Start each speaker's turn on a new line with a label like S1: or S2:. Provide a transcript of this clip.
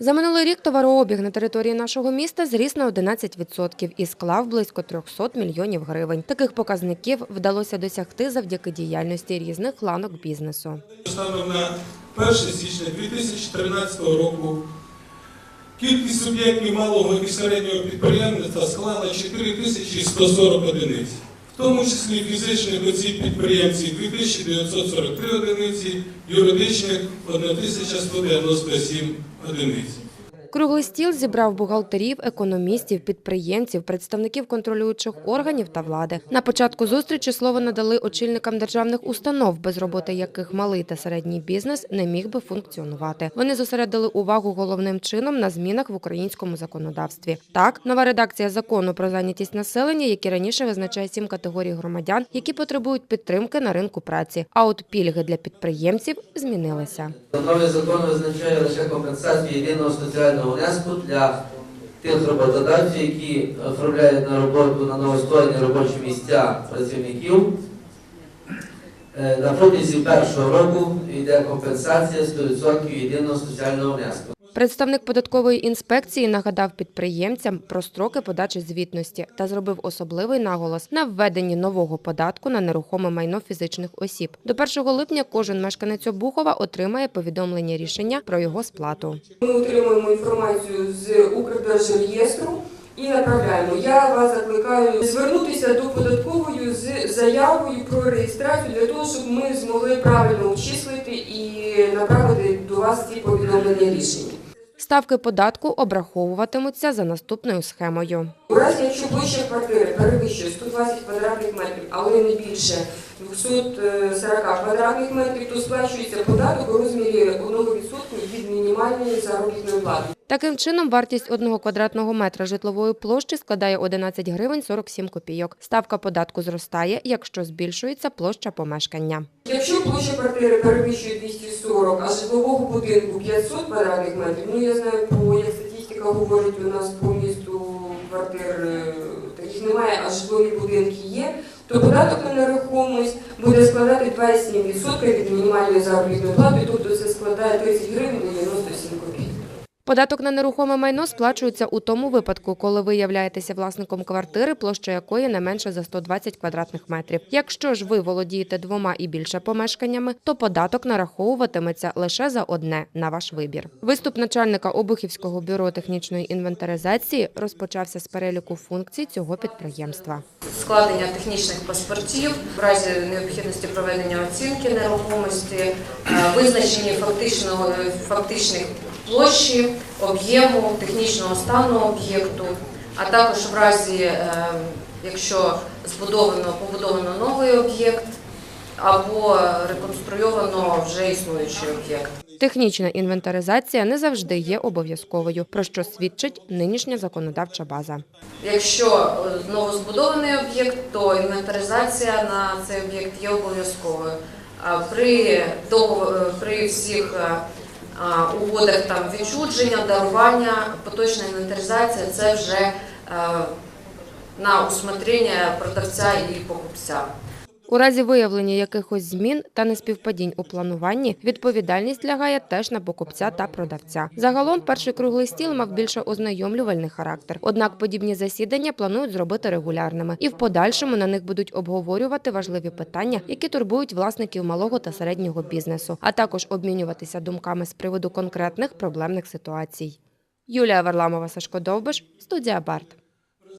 S1: За минулий рік товарообіг на території нашого міста зріс на 11% і склав близько 300 мільйонів гривень. Таких показників вдалося досягти завдяки діяльності різних ланок бізнесу.
S2: Станом на 1 січня 2013 року кількість суб'єктів малого і середнього підприємництва склала 4140 одиниць, в тому числі фізичних осіб підприємців 2943 одиниці, юридичних 1197 одиниць.
S1: Круглий стіл зібрав бухгалтерів, економістів, підприємців, представників контролюючих органів та влади. На початку зустрічі слово надали очільникам державних установ, без роботи яких малий та середній бізнес не міг би функціонувати. Вони зосередили увагу головним чином на змінах в українському законодавстві. Так, нова редакція закону про зайнятість населення, який раніше визначає сім категорій громадян, які потребують підтримки на ринку праці. А от пільги для підприємців змінилися.
S3: Новий закон визначає лише компенсацію єдиного соціального внеску для тих роботодавців, які оформляють на роботу на новостворені робочі місця працівників. Е, На протязі першого року йде компенсація 100% єдиного соціального внеску.
S1: Представник податкової інспекції нагадав підприємцям про строки подачі звітності та зробив особливий наголос на введенні нового податку на нерухоме майно фізичних осіб. До 1 липня кожен мешканець Обухова отримає повідомлення рішення про його сплату.
S4: Ми отримуємо інформацію з Укрдержреєстру і направляємо. Я вас закликаю звернутися до податкової з заявою про реєстрацію для того, щоб ми змогли правильно обчислити і направити до вас ці повідомлення рішення.
S1: Ставки податку обраховуватимуться за наступною схемою.
S4: У разі, якщо площа квартири перевищує 120 квадратних метрів, але не більше 240 квадратних метрів, то сплачується податок у розмірі 1% від мінімальної заробітної плати.
S1: Таким чином, вартість одного квадратного метра житлової площі складає 11 гривень 47 копійок. Ставка податку зростає, якщо збільшується площа помешкання.
S4: Якщо площа квартири перевищує 240, а житлового будинку 500 квадратних метрів, ну я знаю, по як статистика говорить, у нас по місту квартир е, таких немає, а житлові будинки є, то податок на нерухомість буде складати 27% від мінімальної заробітної плати, тобто це складає 30 гривень 97 копійок.
S1: Податок на нерухоме майно сплачується у тому випадку, коли ви являєтеся власником квартири, площа якої не менше за 120 квадратних метрів. Якщо ж ви володієте двома і більше помешканнями, то податок нараховуватиметься лише за одне на ваш вибір. Виступ начальника Обухівського бюро технічної інвентаризації розпочався з переліку функцій цього підприємства.
S5: складення технічних паспортів в разі необхідності проведення оцінки нерухомості, е, визначення фактичного фактичних площі, об'єму, технічного стану об'єкту, а також в разі, е, якщо збудовано побудовано новий об'єкт або реконструйовано вже існуючий об'єкт.
S1: Технічна інвентаризація не завжди є обов'язковою, про що свідчить нинішня законодавча база.
S5: Якщо е, новозбудований об'єкт, то інвентаризація на цей об'єкт є обов'язковою. При, е, при всіх угодах там відчудження, дарування, поточна інвентаризація це вже е, на усмотрення продавця і покупця.
S1: У разі виявлення якихось змін та неспівпадінь у плануванні відповідальність лягає теж на покупця та продавця. Загалом перший круглий стіл мав більше ознайомлювальний характер. Однак подібні засідання планують зробити регулярними, і в подальшому на них будуть обговорювати важливі питання, які турбують власників малого та середнього бізнесу, а також обмінюватися думками з приводу конкретних проблемних ситуацій. Юлія Варламова, Сашко Довбиш, студія Барт.